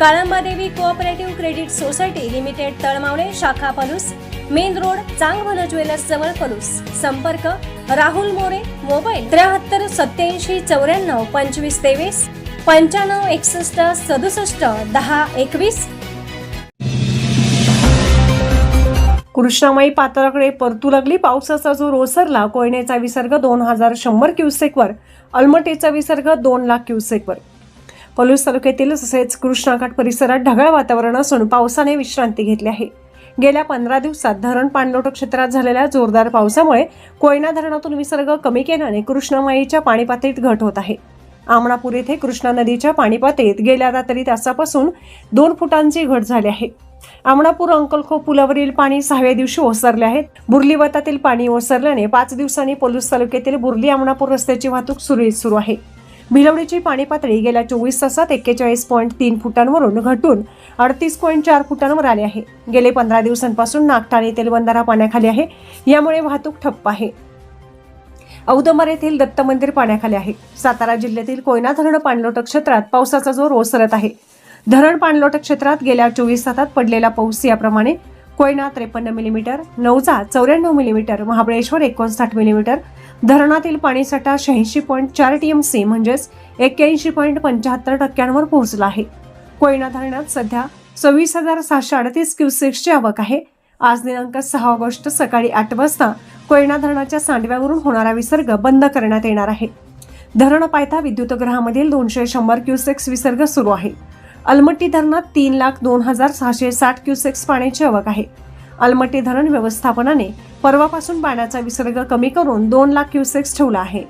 Kalamba Devi Cooperative Credit Society Limited Talmavale शाखा Palus main road Changbhala jewellers जवळ पलूस. संपर्क Rahul More mobile त्र्याहत्तर सत्याऐंशी चौऱ्याण्णव पंचवीस तेवीस पंच्याण्णव एकसष्ट सदुसष्ट दहा एकवीस. कृष्णामाई पात्राकडे परतू लागली. पावसाचा जोर ओसरला. कोयनेचा विसर्ग दोन हजार शंभर क्युसेकवर. अलमटेचा विसर्ग दोन लाख क्युसेकवर. पलूस तालुक्यातील तसेच कृष्णाघाट परिसरात ढगाळ वातावरण असून पावसाने विश्रांती घेतली आहे. गेल्या पंधरा दिवसात धरण पाणलोट क्षेत्रात झालेल्या जोरदार पावसामुळे कोयना धरणातून विसर्ग कमी केल्याने कृष्णामाईच्या पाणी पातळीत घट होत आहे. आमणापूर येथे कृष्णा नदीच्या पाणी पातळीत गेल्या रात्री तासापासून दोन फुटांची घट झाली आहे. आमणापूर अंकलखो पुलावरील पाणी सहाव्या दिवशी ओसरले आहेत बुर्ली वतातील पाणी ओसरल्याने पाच दिवसांनी पलूस तालुक्यातील बुर्ली आमणापूर रस्त्याची वाहतूक सुरळीत सुरू आहे. भिलवडीची पाणी पातळी गेल्या चोवीस तासात एक्केचाळीस पॉईंट तीन फुटांवरून घटून अडतीस पॉईंट चार फुटांवर आले आहे. गेले पंधरा दिवसांपासून नागठाणे तेलबंधारा पाण्याखाली आहे. यामुळे वाहतूक ठप्प आहे. औदंबर येथील दत्त मंदिर पाण्याखाली आहे. सातारा जिल्ह्यातील कोयना धरण पाणलोट क्षेत्रात पावसाचा जोर ओसरत आहे. धरण पाणलोट क्षेत्रात गेल्या चोवीस तासात पडलेला पाऊस याप्रमाणे कोयना त्रेपन्न मिलीमीटर नवजा चौऱ्याण्णव मिलीमीटर महाबळेश्वर एकोणसाठ मिलीमीटर धरणातील पाणीसाठा शहाऐंशी पॉईंट चार टीएमसी म्हणजेच एक्क्याऐंशी पॉईंट पंच्याहत्तर टक्क्यांवर पोहोचला आहे. कोयना धरणात सध्या सव्वीस हजार सहाशे अडतीस क्युसेक्सची आवक आहे. आज दिनांक सहा ऑगस्ट सकाळी आठ वाजता कोयना धरणाच्या सांडव्यावरून होणारा विसर्ग बंद करण्यात येणार आहे. धरण पायथा विद्युतगृहामधील दोनशे शंभर क्युसेक्स विसर्ग सुरू आहे. अलमट्टी धरणात तीन लाख दोन हजार सहाशे साठ क्युसेक्स पाण्याची आवक आहे. अलमट्टी धरण व्यवस्थापनाने परवापासून पाण्याचा विसर्ग कमी करून दोन लाख क्युसेक्स ठेवला आहे.